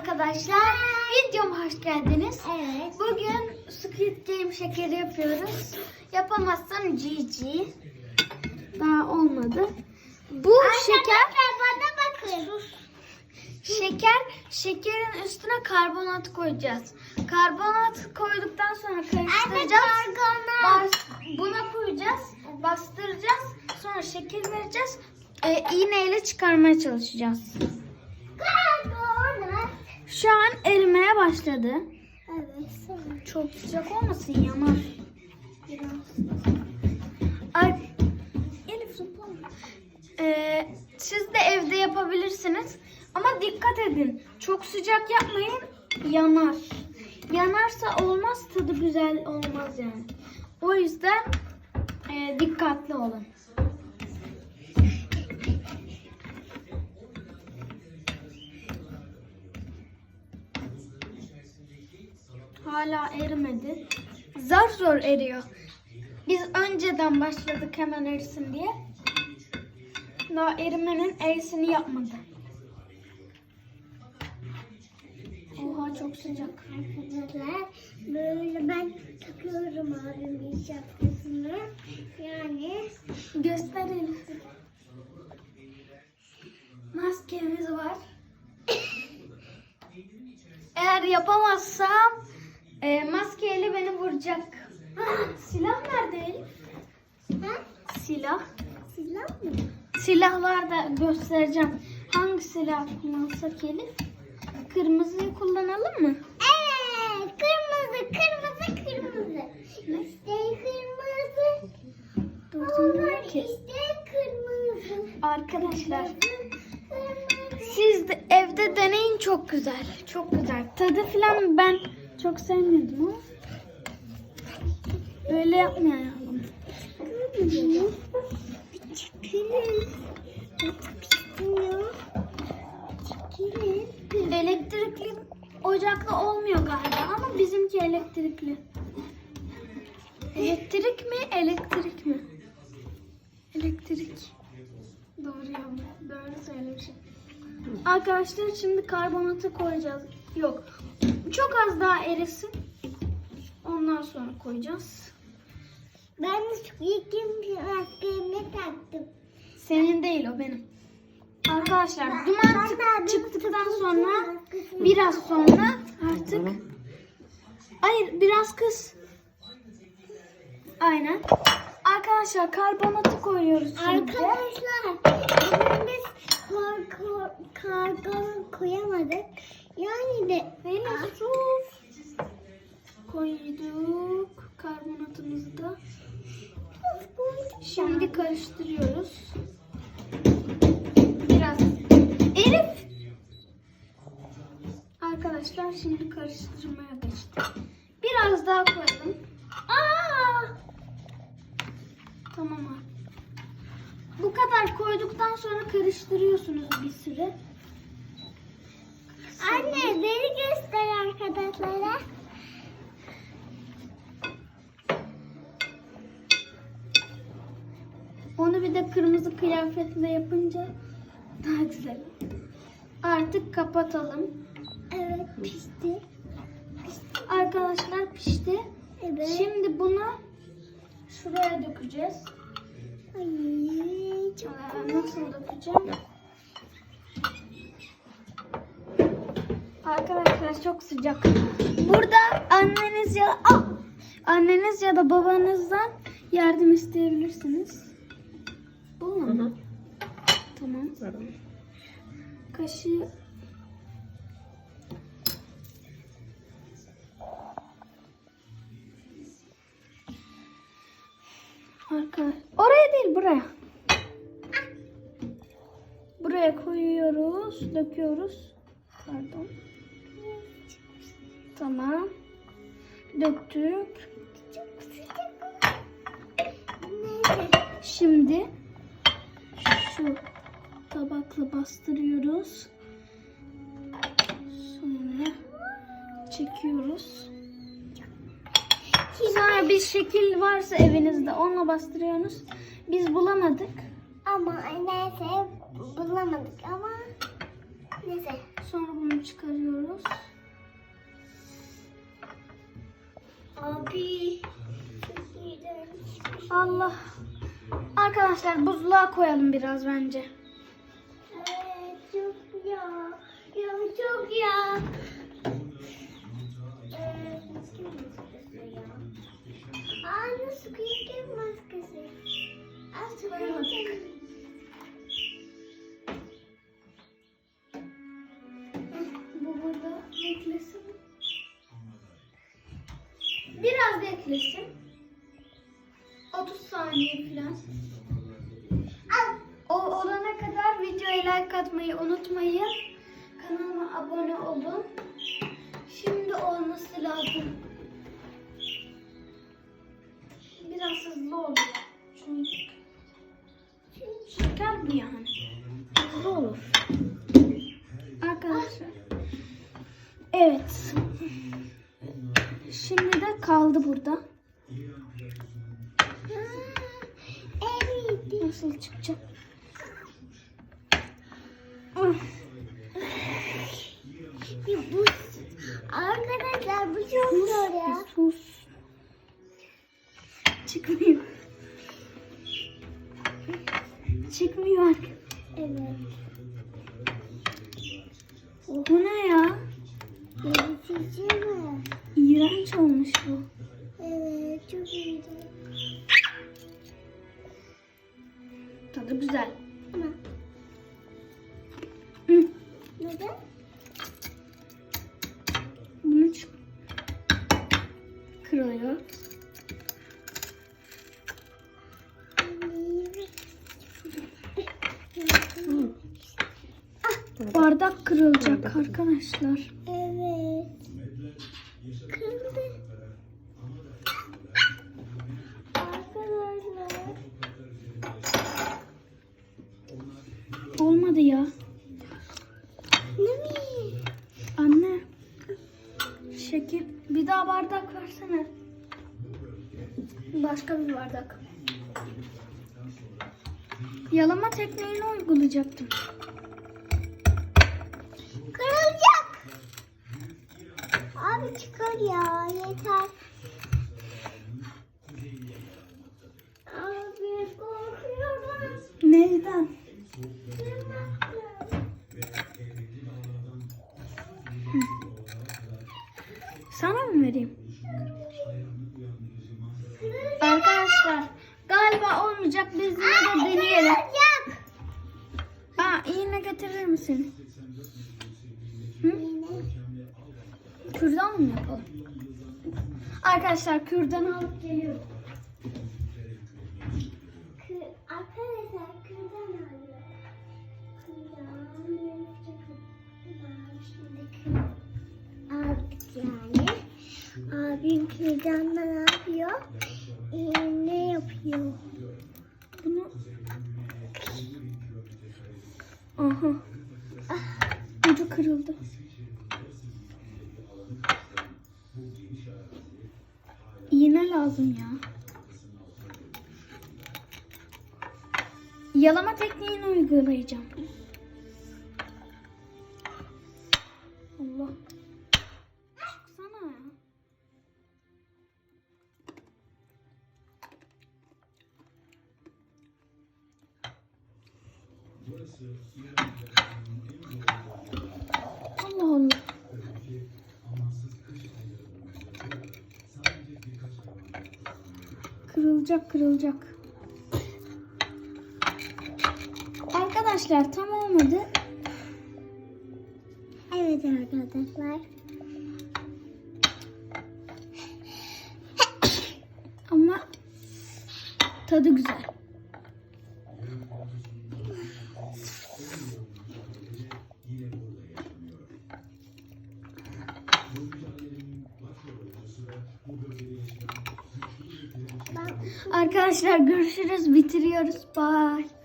arkadaşlar. Videoma hoş geldiniz. Evet. Bugün Squid Game şekeri yapıyoruz. Yapamazsan GG. Daha olmadı. Bu şeker bana bakın. şeker şekerin üstüne karbonat koyacağız. Karbonat koyduktan sonra Anne karıştıracağız. karbonat. Bas, buna koyacağız. Bastıracağız. Sonra şeker vereceğiz. Ee, iğneyle çıkarmaya çalışacağız. Karbonat. Şu an erimeye başladı. Evet. Çok sıcak olmasın yanar. Biraz. Ay, Elif zıplama. Ee, siz de evde yapabilirsiniz. Ama dikkat edin. Çok sıcak yapmayın. Yanar. Yanarsa olmaz. Tadı güzel olmaz yani. Hala erimedi. Zar zor eriyor. Biz önceden başladık hemen erisin diye. Daha erimenin erisini yapmadı. Oha çok sıcak. Arkadaşlar böyle ben takıyorum abimin şapkasını. Yani Gösterelim. Maskemiz var. Eğer yapamazsam e, maskeyle beni vuracak. Silah nerede Elif? ha? Silah. Silah mı? Silahlar da göstereceğim. Hangi silah kullansak Elif? Kırmızıyı kullanalım mı? Evet. Kırmızı, kırmızı, kırmızı. İşte kırmızı. Onlar işte kırmızı. Arkadaşlar Kırmızı. siz de evde deneyin çok güzel. Çok güzel. Tadı falan ben çok sevmedim ama. Öyle yapmayalım. Elektrikli ocaklı olmuyor galiba ama bizimki elektrikli. Elektrik mi? Elektrik mi? Elektrik. Doğru ya. Doğru söylemişim. Arkadaşlar şimdi karbonatı koyacağız. Yok. Çok az daha erisin. Ondan sonra koyacağız. Ben ilkim maskeyi taktım. Senin değil o benim. Arkadaşlar duman çık- çıktıktan sonra biraz sonra artık Hayır biraz kız. Aynen. Arkadaşlar karbonatı koyuyoruz şimdi. Arkadaşlar biz kar, kar, karbon koyamadık. Yani de Elif sus. Koyduk karbonatımızı da. Şimdi karıştırıyoruz. Biraz. Elif. Arkadaşlar şimdi karıştırmaya geçtik. Biraz daha koyalım. Aa! Tamam. Bu kadar koyduktan sonra karıştırıyorsunuz bir süre. Anne beni göster arkadaşlara. Onu bir de kırmızı kıyafetle yapınca daha güzel. Artık kapatalım. Evet pişti. Arkadaşlar pişti. Evet. Şimdi bunu şuraya dökeceğiz. Ay, çok Aa, nasıl dökeceğim? Arkadaşlar çok sıcak. Burada anneniz ya ah! anneniz ya da babanızdan yardım isteyebilirsiniz. Bu mu? Tamam. Kaşığı Arka. Oraya değil buraya. Buraya koyuyoruz, döküyoruz. Pardon. Tamam. Döktük. çok sıcak. Neyse. Şimdi şu tabakla bastırıyoruz. Sonra çekiyoruz. Sonra bir şekil varsa evinizde onunla bastırıyorsunuz. Biz bulamadık. Ama neyse bulamadık ama neyse. Sonra bunu Bunu çıkarıyoruz. Abi. Allah. Arkadaşlar buzluğa koyalım biraz bence. Evet çok ya. Ya çok ya. Bu burada beklesin. Biraz beklesin. 30 saniye falan. O olana kadar videoya like atmayı unutmayın. Kanalıma abone olun. Şimdi olması lazım. Biraz hızlı oluyor. Çünkü şeker bu yani. Hızlı olur. Arkadaşlar. Evet. Şimdi kaldı burada. Evet. Nasıl çıkacak? Bir buz. Arkadaşlar bu çok zor ya. Sus. Çıkmıyor. Çıkmıyor. Evet. Bu ne ya? Mi? İğrenç olmuş bu. Evet çok iğrenç. Tadı güzel. Ama Hı, neden? Bunu çık. Kırılıyor. Bardak kırılacak arkadaşlar. Evet. Kırıldı. Arkadaşlar. Olmadı ya. Ne mi? Anne. Şekil. Bir daha bardak versene. Başka bir bardak. Yalama tekniğini uygulayacaktım. Kırılacak. Abi çıkar ya yeter. Abi korkuyorum. Neyden? Sana mı vereyim? Arkadaşlar olmayacak. Biz yine de deneyelim. Aa, iğne getirir misin? Hı? Kürdan mı yapalım? Arkadaşlar kürdan alıp geliyorum. Arkadaşlar kırdan alıyor. Kırdan yapacak. Şimdi kır. Aldık yani. Abim kırdanla ne yapıyor? İğne yapıyor. Bunu... Aha. Ucu kırıldı. İğne lazım ya. Yalama tekniğini uygulayacağım. Allah Allah. Kırılacak kırılacak. Arkadaşlar tam olmadı. Evet arkadaşlar. Ama tadı güzel. Arkadaşlar görüşürüz. Bitiriyoruz. Bye.